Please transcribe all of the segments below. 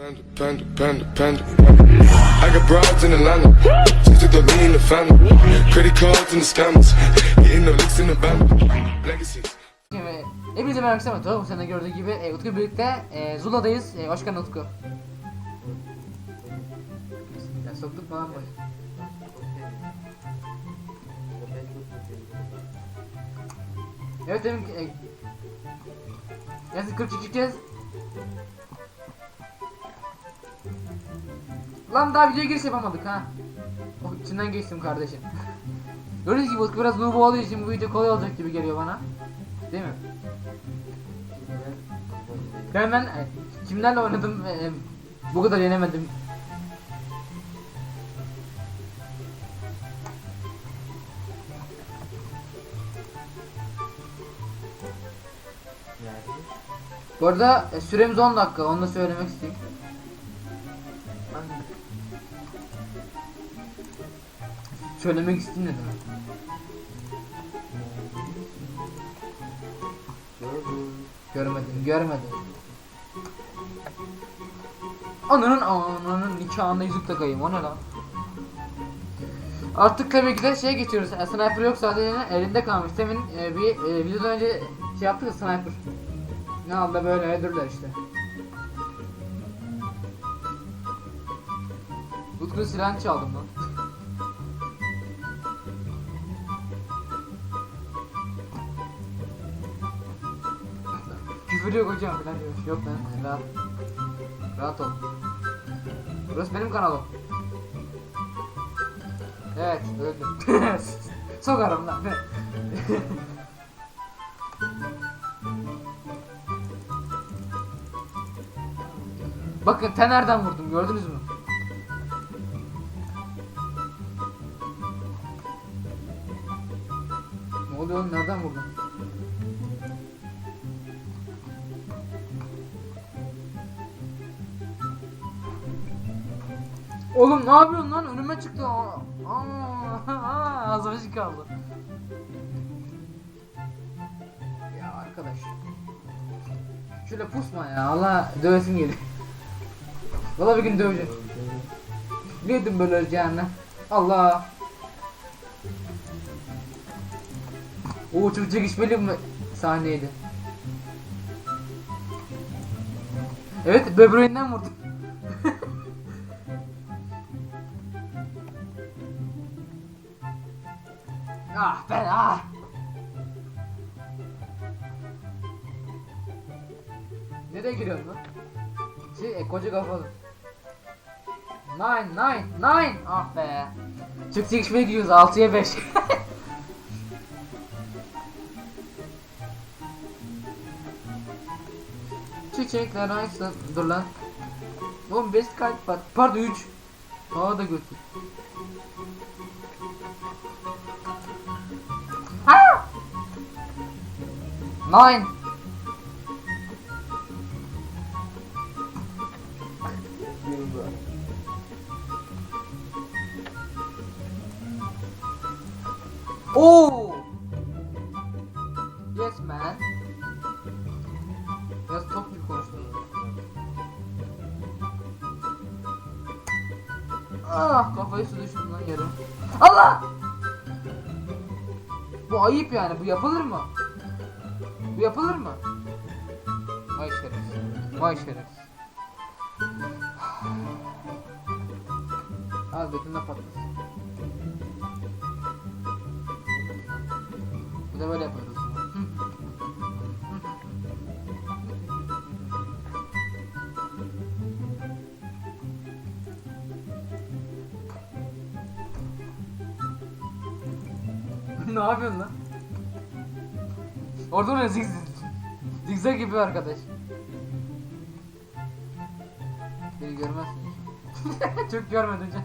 Panda, panda, panda, panda. I got broads in Atlanta. Just took the lean the family. Credit cards and the scammers. Hitting the licks in the band. Legacies. Hepinize merhaba arkadaşlar. Bu sene gördüğü gibi e, Utku birlikte e, Zula'dayız. E, hoş geldin Utku. Ya soktuk mu lan? Evet benim e, Yazık 42 kez Lan daha videoya giriş yapamadık ha Oh içinden geçtim kardeşim Gördüğünüz gibi biraz noob olduğu için bu video kolay olacak gibi geliyor bana Değil mi? Ben ben e, kimlerle oynadım e, bu kadar yenemedim. Bu arada e, süremiz 10 dakika onu da söylemek isteyeyim. Söylemek isteyeyim dedim. Görmedim, görmedim. Ananın ananın nikahında yüzük takayım o ne lan? Artık tabii ki de şeye geçiyoruz. E, sniper yok sadece elinde kalmış. Demin e, bir e, videodan önce şey yaptık ya sniper. Ne oldu böyle öldürdüler işte. Utku silahını çaldım lan. Küfür yok hocam falan diyor. Yok lan rahat. Rahat ol. Burası benim kanalım. Evet öldüm. Sokarım lan. Bakın ten nereden vurdum gördünüz mü? Ne oluyor oğlum nereden vurdum? Oğlum ne yapıyorsun lan? Önüme çıktı. Aa, aa, şey kaldı. Ya arkadaş. Şöyle pusma ya. Allah dövesim geliyor. Valla bir gün döveceğim. Biliyordum böyle öleceğini. Allah. Oo çok çekişmeli bir sahneydi. Evet böbreğinden vurdum. Ah ben ah. Nereye giriyorsun lan? Şey e, kafalı. Nine nine nine ah be. Çık çekişmeye gidiyoruz 6'ya 5. Çiçekler açsın. Dur lan. Oğlum 5 kalp var. Pardon 3. Aa da götür. Nine. Oh! Yes man. Biraz çok bir konuştum. Ah kafayı su lan yere. Allah! Bu ayıp yani bu yapılır mı? Bu yapılır mı? Vay şerefsiz. Vay şerefsiz. Al götünde patlasın. Bu da böyle. Hı. ne yapıyorsun lan? Orada ne zig zigzag gibi arkadaş. Beni görmezsin. Çok görmedin can.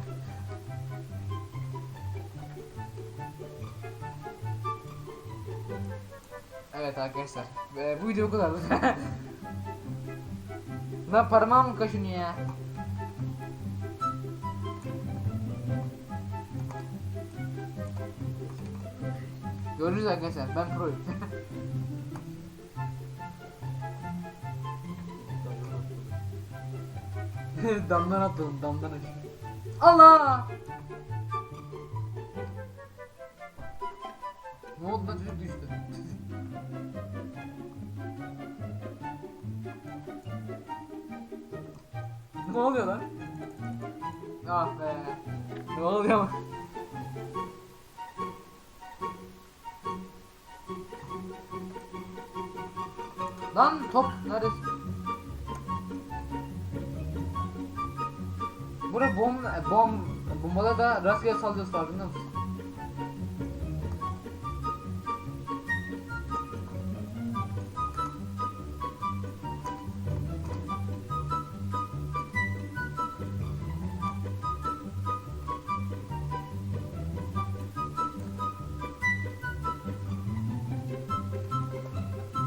Evet arkadaşlar. Ee, bu video bu kadar. Lan parmağım kaşınıyor ya. Görürüz arkadaşlar. Ben proyum. damdan atladım damdan aşağı. Allah! Ne oldu lan çocuk düştü. ne oluyor lan? Ah be. Ne oluyor? Lan top neresi? Bura bom bom bombada da rastgele sallıyoruz farkında mısın?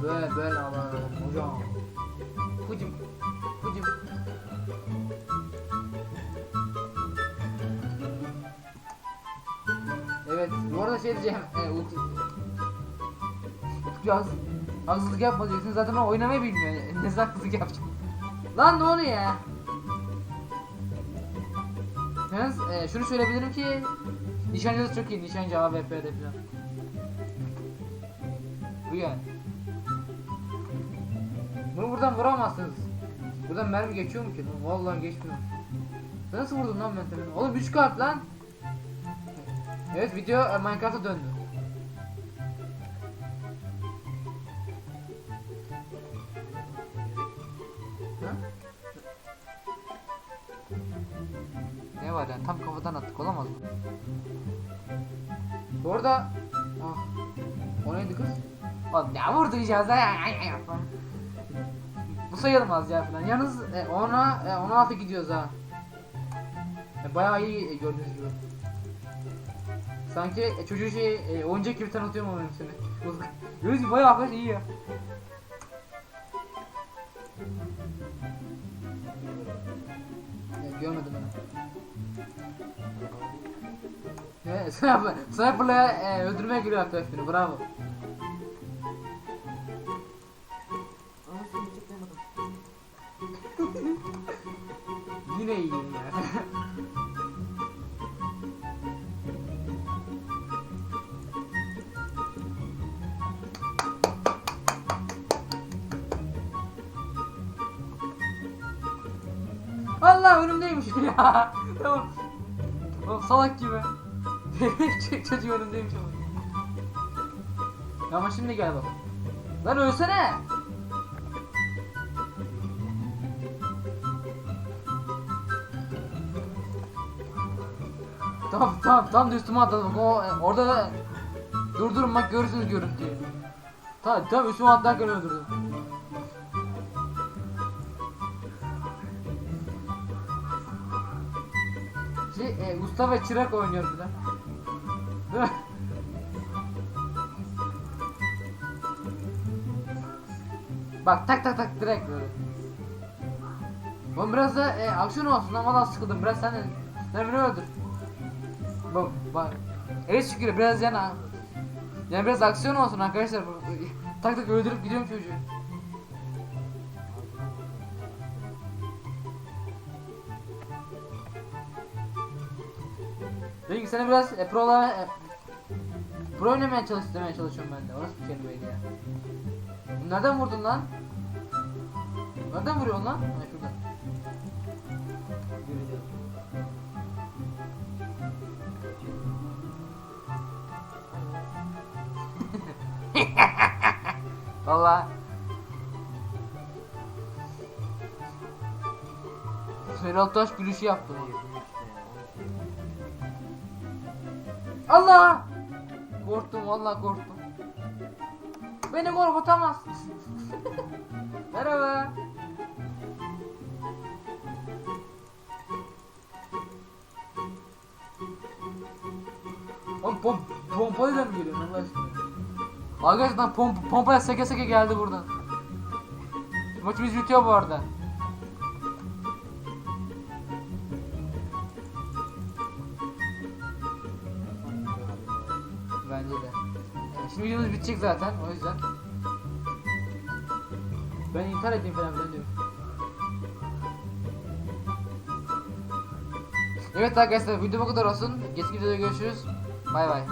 Böyle böyle ama hocam. Evet, bu arada şey diyeceğim. E. Utku haz, haksızlık yapma diyorsun. Zaten o oynamayı bilmiyor. E, Ne haksızlık yapacak? Lan ne oluyor ya? Yalnız e, şunu söyleyebilirim ki Nişancı da çok iyi. Nişancı AWP'de falan. Bu yani. Bunu buradan vuramazsınız. Buradan mermi geçiyor mu ki? Vallahi geçmiyor. Nasıl vurdun lan ben seni? Oğlum 3 kart lan. Evet video e, Minecraft'a döndü. Ha? Ne var yani tam kafadan attık olamaz mı? Bu arada ah, o neydi kız? Oğlum ne vurduracağız ya? Bu sayılmaz ya falan. Yalnız e, ona e, 16 gidiyoruz ha. E, bayağı iyi e, gördüğünüz gibi. Sanki e, çocuğu şey e, oyuncak gibi tanıtıyorum ama seni. Gibi bayağı arkadaş iyi ya. E, görmedim ben. Evet, sniper, sniper'la e, öldürmeye geliyor arkadaş bravo. Allah önümdeymiş ya. tamam. Oğlum salak gibi. Ç- Çocuğu önümdeymiş ama. Ama şimdi gel bak. Lan ölsene. Tamam tamam tam da üstüme atladım. O orada da durdurun bak görürsünüz görüntüyü. Tamam tamam üstüme atlarken öldürdüm. Şey, e, usta ve çırak oynuyor bir? Bak tak tak tak direkt böyle. Oğlum biraz da e, aksiyon olsun ama daha sıkıldım biraz sen de beni öldür. Bak bak. Evet şükür biraz yani yani biraz aksiyon olsun arkadaşlar. Tak tak öldürüp gidiyorum çocuğu. Dedim ki sana biraz e, pro'la e, pro oynamaya çalış demeye çalışıyorum ben de. Orası bir kelimeydi ya. Nereden vurdun lan? Nereden vuruyorsun lan? Ha şuradan. Valla. Feral Taş gülüşü yaptı. Allah! Korktum vallahi korktum. Beni korkutamaz. Merhaba. Oğlum pom pompayla mı geliyorsun Allah aşkına? Arkadaşlar pomp pompaya seke seke geldi buradan. Maçımız bitiyor bu arada. Şimdi videomuz bitecek zaten o yüzden. Ben intihar edeyim falan ben diyorum. Evet arkadaşlar video bu kadar olsun. Geçki videoda görüşürüz. Bay bay.